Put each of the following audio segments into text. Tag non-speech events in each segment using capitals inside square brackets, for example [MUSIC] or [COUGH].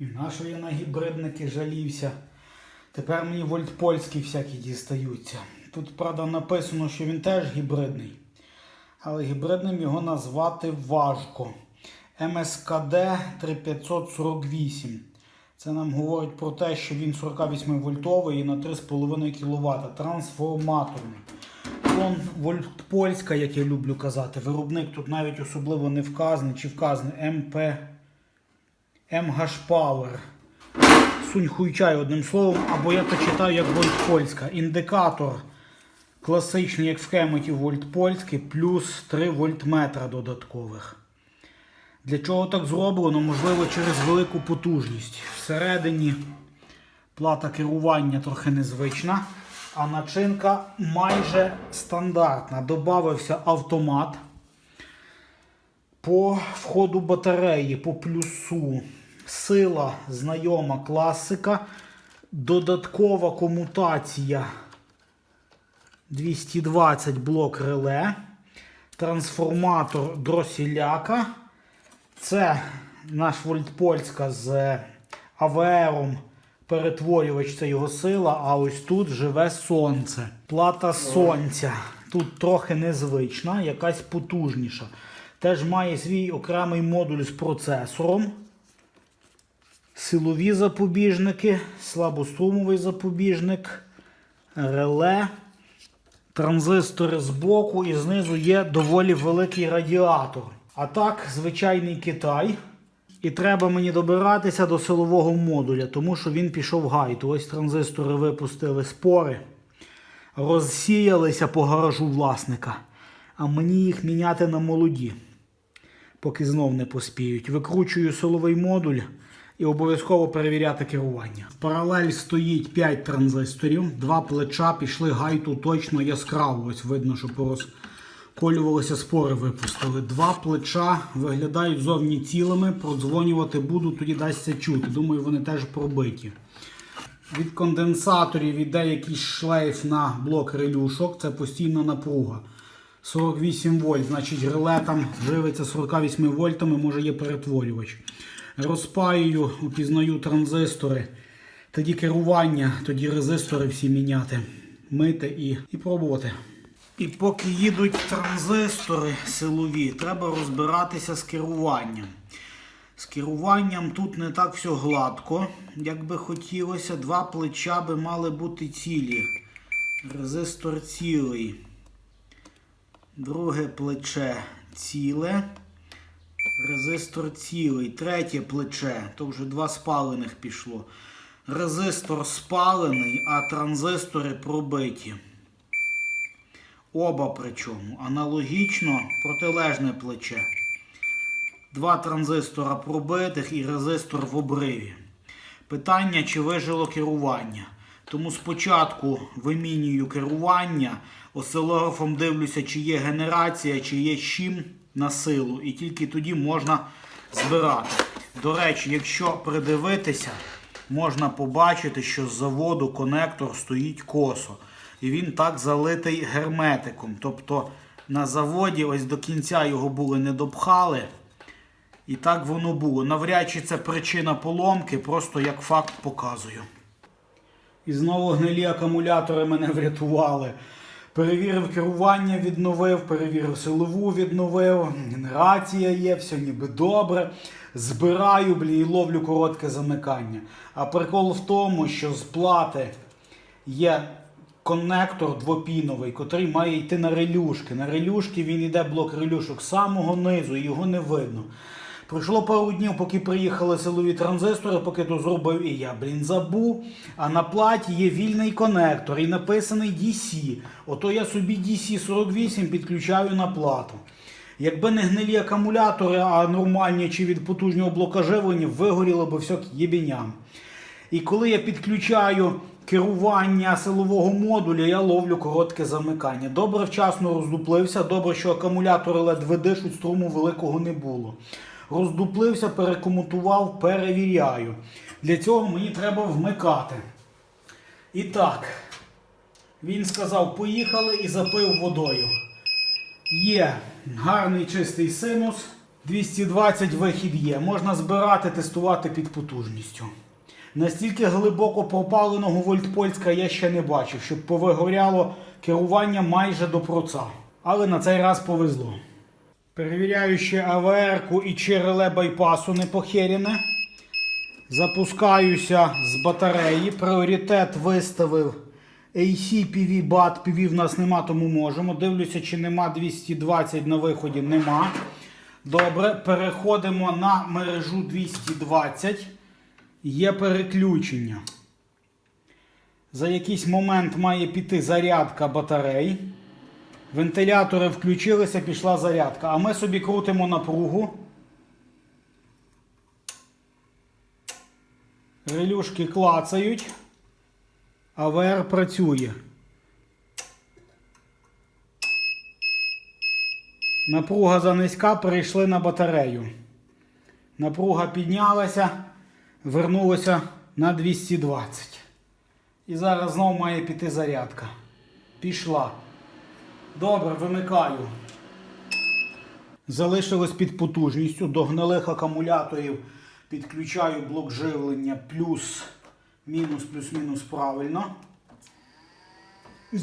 І нащо я на гібридники жалівся. Тепер мені вольт польські всякі дістаються. Тут, правда, написано, що він теж гібридний. Але гібридним його назвати важко. МСКД 3548. Це нам говорить про те, що він 48 вольтовий і на 3,5 кВт. Трансформаторний. Вон вольт польська, як я люблю казати. Виробник тут навіть особливо не вказаний чи вказаний МП MH Power. Сунь хуйчай одним словом, або я то читаю як вольт польська. Індикатор класичний, як в Хеметі вольт польський, плюс 3 вольтметра додаткових. Для чого так зроблено? Можливо, через велику потужність. Всередині плата керування трохи незвична, а начинка майже стандартна. Добавився автомат по входу батареї, по плюсу. Сила знайома класика. Додаткова комутація 220 блок реле. Трансформатор дросіляка. Це наш Вольтпольська з АВРом перетворювач, це його сила, а ось тут живе сонце. Плата сонця. Тут трохи незвична, якась потужніша. Теж має свій окремий модуль з процесором. Силові запобіжники, слабострумовий запобіжник, реле, транзистори з боку і знизу є доволі великий радіатор. А так, звичайний Китай. І треба мені добиратися до силового модуля, тому що він пішов гайту. Ось транзистори випустили спори, розсіялися по гаражу власника. А мені їх міняти на молоді, поки знов не поспіють. Викручую силовий модуль і обов'язково перевіряти керування. Паралель стоїть 5 транзисторів, два плеча пішли гайту точно яскраво. Ось видно, що порозколювалися спори випустили. Два плеча виглядають зовні цілими. Продзвонювати буду, тоді дасться чути. Думаю, вони теж пробиті. Від конденсаторів іде якийсь шлейф на блок релюшок. Це постійна напруга. 48 вольт, значить реле там живиться 48 вольтами, може є перетворювач. Розпаюю, упізнаю транзистори. Тоді керування, тоді резистори всі міняти, мити і, і пробувати. І поки їдуть транзистори силові, треба розбиратися з керуванням. З керуванням тут не так все гладко, як би хотілося. Два плеча би мали бути цілі. Резистор цілий. Друге плече ціле. Резистор цілий. Третє плече. То вже два спалених пішло. Резистор спалений, а транзистори пробиті. Оба причому. Аналогічно протилежне плече. Два транзистора пробитих і резистор в обриві. Питання, чи вижило керування. Тому спочатку вимінюю керування, осцилографом дивлюся, чи є генерація, чи є чим на силу. І тільки тоді можна збирати. До речі, якщо придивитися, можна побачити, що з заводу конектор стоїть косо. І він так залитий герметиком. Тобто на заводі ось до кінця його були не допхали. І так воно було. Навряд чи це причина поломки, просто як факт показую. І знову гнилі акумулятори мене врятували. Перевірив керування, відновив, перевірив силову, відновив, генерація є, все ніби добре. Збираю блі, і ловлю коротке замикання. А прикол в тому, що з плати є коннектор двопіновий, котрий має йти на релюшки. На релюшки він йде блок релюшок з самого низу, його не видно. Пройшло пару днів, поки приїхали силові транзистори, поки то зробив і я, блін, забув. А на платі є вільний конектор і написаний DC. Ото я собі DC48 підключаю на плату. Якби не гнилі акумулятори, а нормальні чи від потужнього блока живлення, вигоріло би все єбіням. І коли я підключаю керування силового модуля, я ловлю коротке замикання. Добре вчасно роздуплився, добре, що акумулятори ледве дишуть, струму великого не було. Роздуплився, перекомутував, перевіряю. Для цього мені треба вмикати. І так, він сказав, поїхали і запив водою. Є гарний чистий синус, 220 вихід є. Можна збирати, тестувати під потужністю. Настільки глибоко пропаленого вольтпольська я ще не бачив, щоб повигоряло керування майже до проца. Але на цей раз повезло. Перевіряю ще АВР-ку і чи реле байпасу не похеріне. Запускаюся з батареї. Пріоритет виставив AC PV, BAT, PV в нас нема, тому можемо. Дивлюся, чи нема 220 на виході. Нема. Добре, переходимо на мережу 220. Є переключення. За якийсь момент має піти зарядка батарей. Вентилятори включилися, пішла зарядка. А ми собі крутимо напругу. Релюшки клацають. АВР працює. Напруга занизька, перейшли на батарею. Напруга піднялася, вернулася на 220. І зараз знову має піти зарядка. Пішла. Добре, вимикаю. Залишилось під потужністю. До гнилих акумуляторів підключаю блок живлення плюс, мінус, плюс-мінус правильно.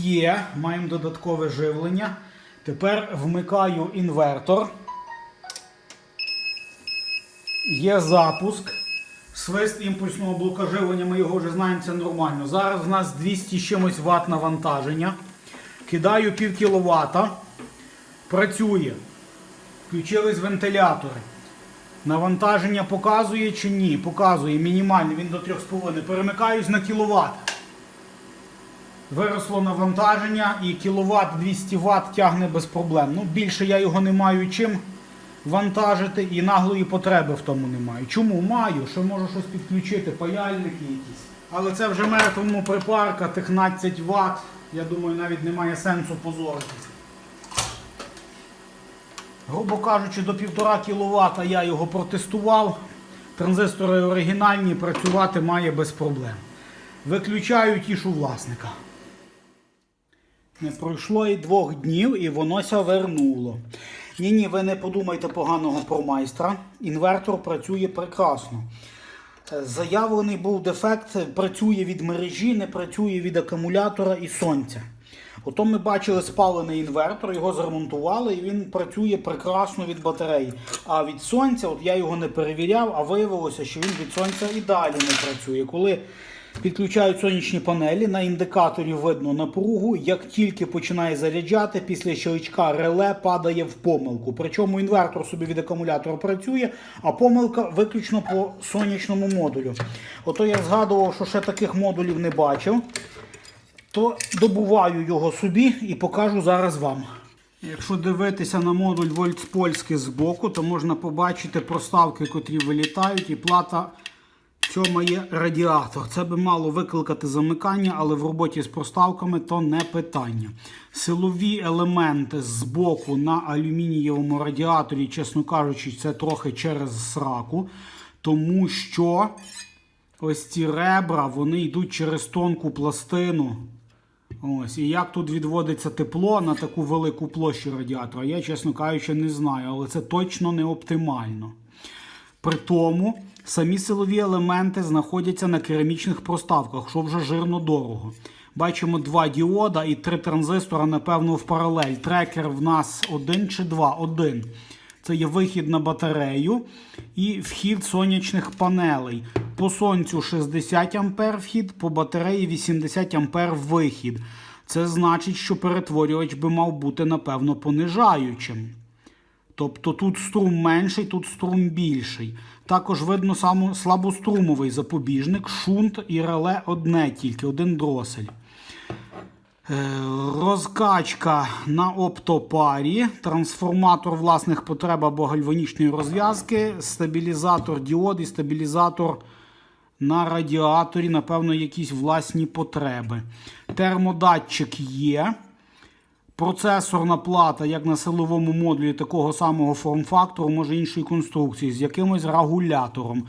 Є, маємо додаткове живлення. Тепер вмикаю інвертор. Є запуск. Свист імпульсного блока живлення, ми його вже знаємо, це нормально. Зараз в нас 200 з чимось ватт навантаження. Кидаю пів кіловата. Працює. Включились вентилятори. Навантаження показує чи ні? Показує мінімальне, він до 3,5. Перемикаюсь на кіловат. Виросло навантаження і кіловат 200 Вт тягне без проблем. Ну, більше я його не маю чим вантажити і наглої потреби в тому не маю. Чому маю? Що можу щось підключити, паяльники якісь. Але це вже мертвому припарка, 15 Вт. Я думаю, навіть немає сенсу позоритися. Грубо кажучи, до 1,5 кВт я його протестував. Транзистори оригінальні, працювати має без проблем. Виключаю тішу власника. Не пройшло і двох днів, і воно ся вернуло. Ні, ні, ви не подумайте поганого про майстра. Інвертор працює прекрасно. Е, Заявлений був дефект, працює від мережі, не працює від акумулятора і сонця. Ото ми бачили спалений інвертор, його зремонтували і він працює прекрасно від батареї. А від сонця, от я його не перевіряв, а виявилося, що він від сонця і далі не працює. Коли підключають сонячні панелі, на індикаторі видно напругу. Як тільки починає заряджати, після щелчка реле падає в помилку. Причому інвертор собі від акумулятора працює, а помилка виключно по сонячному модулю. Ото я згадував, що ще таких модулів не бачив то добуваю його собі і покажу зараз вам. Якщо дивитися на модуль Вольтспольський з боку, то можна побачити проставки, котрі вилітають, і плата цьому є радіатор. Це би мало викликати замикання, але в роботі з проставками то не питання. Силові елементи з боку на алюмінієвому радіаторі, чесно кажучи, це трохи через сраку, тому що ось ці ребра вони йдуть через тонку пластину. Ось, і як тут відводиться тепло на таку велику площу радіатора, я, чесно кажучи, не знаю, але це точно не оптимально. При тому самі силові елементи знаходяться на керамічних проставках, що вже жирно дорого. Бачимо два діода і три транзистора, напевно, в паралель. Трекер в нас один чи два? Один. Це є вихід на батарею і вхід сонячних панелей. По сонцю 60 А вхід, по батареї 80 А вихід. Це значить, що перетворювач би мав бути, напевно, понижаючим. Тобто тут струм менший, тут струм більший. Також видно саме слабострумовий запобіжник, шунт і реле одне тільки, один дросель. Е, Розкачка на оптопарі, трансформатор власних потреб або гальванічної розв'язки, стабілізатор діод і стабілізатор на радіаторі, напевно, якісь власні потреби. Термодатчик є. Процесорна плата, як на силовому модулі такого самого форм-фактору, може іншої конструкції, з якимось регулятором.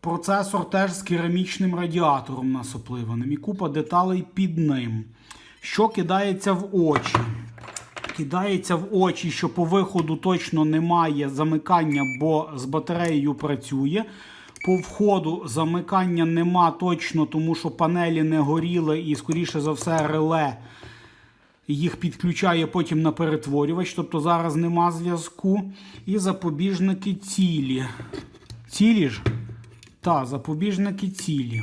Процесор теж з керамічним радіатором насопливаним і купа деталей під ним. Що кидається в очі? Кидається в очі, що по виходу точно немає замикання, бо з батареєю працює. По входу замикання нема точно, тому що панелі не горіли і, скоріше за все, реле їх підключає потім на перетворювач, тобто зараз нема зв'язку. І запобіжники цілі. Цілі ж? Так, запобіжники цілі.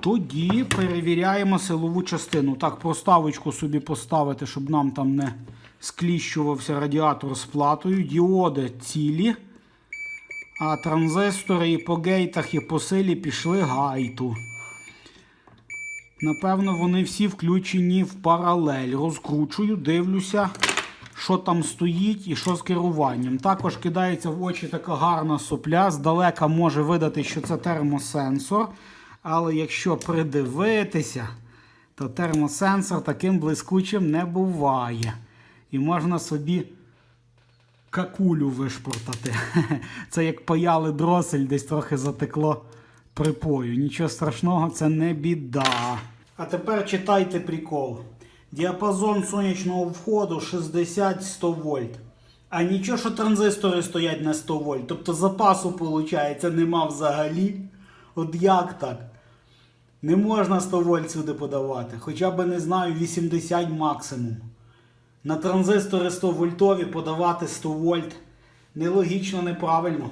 Тоді перевіряємо силову частину. Так, проставочку собі поставити, щоб нам там не скліщувався радіатор з платою. Діоди цілі. А транзистори і по гейтах, і по силі пішли гайту. Напевно, вони всі включені в паралель. Розкручую, дивлюся, що там стоїть і що з керуванням. Також кидається в очі така гарна сопля. Здалека може видати, що це термосенсор. Але якщо придивитися, то термосенсор таким блискучим не буває. І можна собі какулю вишпортати. [LAUGHS] Це як паяли дросель, десь трохи затекло припою. Нічого страшного, це не біда. А тепер читайте прикол. Діапазон сонячного входу 60-100 вольт. А нічого, що транзистори стоять на 100 вольт. Тобто запасу, виходить, нема взагалі. От як так? Не можна 100 вольт сюди подавати. Хоча б не знаю, 80 максимум. На транзистори 100 вольтові подавати 100 вольт. Нелогічно, неправильно.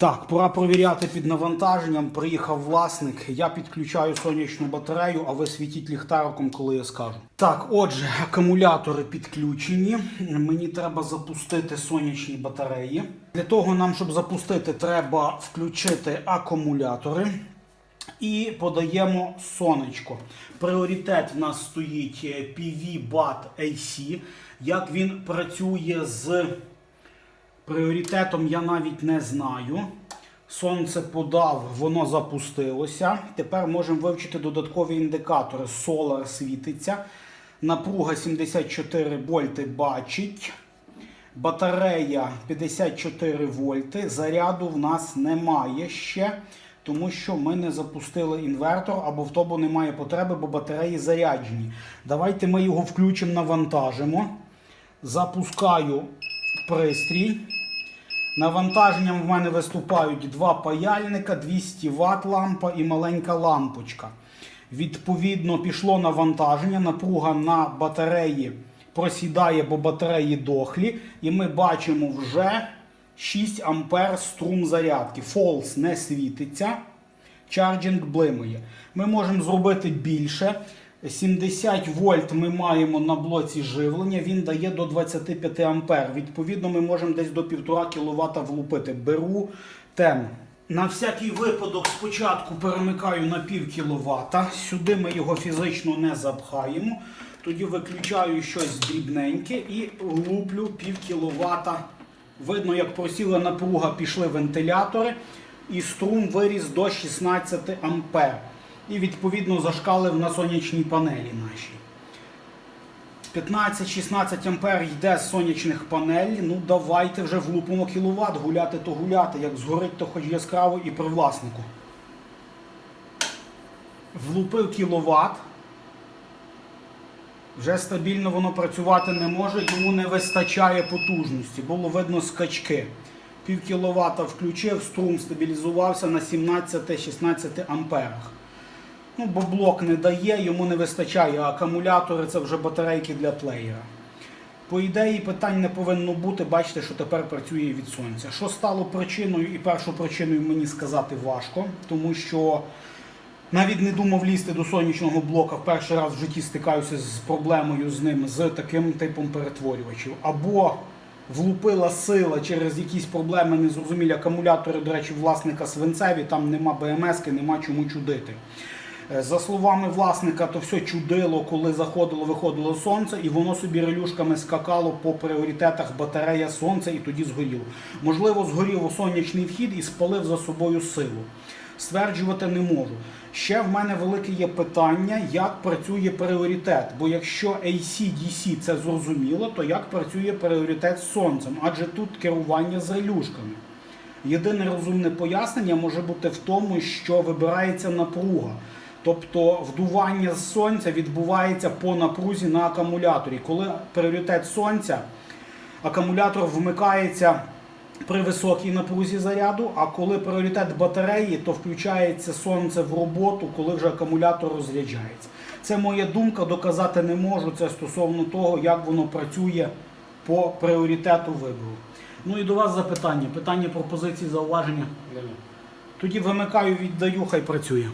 Так, пора провіряти під навантаженням. Приїхав власник. Я підключаю сонячну батарею, а ви світіть ліхтариком, коли я скажу. Так, отже, акумулятори підключені. Мені треба запустити сонячні батареї. Для того нам, щоб запустити, треба включити акумулятори. І подаємо сонечко. Пріоритет в нас стоїть е, PV BAT AC. Як він працює з пріоритетом, я навіть не знаю. Сонце подав, воно запустилося. Тепер можемо вивчити додаткові індикатори. Solar світиться. Напруга 74 вольти бачить. Батарея 54 вольти. Заряду в нас немає ще, тому що ми не запустили інвертор або в тому немає потреби, бо батареї заряджені. Давайте ми його включимо, навантажимо. Запускаю пристрій. Навантаженням в мене виступають два паяльника, 200 Вт лампа і маленька лампочка. Відповідно, пішло навантаження, напруга на батареї просідає, бо батареї дохлі. І ми бачимо вже 6 ампер струм зарядки. False не світиться. Чарджинг блимає. Ми можемо зробити більше. 70 вольт ми маємо на блоці живлення, він дає до 25 ампер. Відповідно, ми можемо десь до 1,5 кВт влупити. Беру тему. На всякий випадок спочатку перемикаю на пів кіловата. Сюди ми його фізично не запхаємо. Тоді виключаю щось дрібненьке і луплю пів кіловата. Видно, як просіла напруга, пішли вентилятори, і струм виріс до 16 ампер. І відповідно зашкалив на сонячній панелі нашій. 15-16 ампер йде з сонячних панелей. Ну давайте вже влупимо кіловат. Гуляти то гуляти. Як згорить, то хоч яскраво і при власнику. Влупив кіловат. Вже стабільно воно працювати не може, йому не вистачає потужності. Було видно скачки. Пів кіловата включив, струм стабілізувався на 17-16 амперах. Ну, бо блок не дає, йому не вистачає, акумулятори це вже батарейки для плеєра. По ідеї питань не повинно бути, бачите, що тепер працює від сонця. Що стало причиною і першою причиною мені сказати важко, тому що навіть не думав лізти до сонячного блока. В перший раз в житті стикаюся з проблемою з ним, з таким типом перетворювачів. Або влупила сила через якісь проблеми, незрозумілі акумулятори, до речі, власника свинцеві, там нема БМС, нема чому чудити. Е, За словами власника, то все чудило, коли заходило, виходило сонце, і воно собі релюшками скакало по пріоритетах батарея сонця і тоді згоріло. Можливо, згорів сонячний вхід і спалив за собою силу. Стверджувати не можу. Ще в мене велике є питання, як працює пріоритет. Бо якщо AC-DC це зрозуміло, то як працює пріоритет з сонцем? Адже тут керування з релюшками. Єдине розумне пояснення може бути в тому, що вибирається напруга. Тобто вдування з сонця відбувається по напрузі на акумуляторі. Коли пріоритет сонця, акумулятор вмикається при високій напрузі заряду, а коли пріоритет батареї, то включається сонце в роботу, коли вже акумулятор розряджається. Це моя думка, доказати не можу. Це стосовно того, як воно працює по пріоритету вибору. Ну і до вас запитання. Питання, пропозиції, зауваження. Тоді вимикаю, віддаю, хай працює.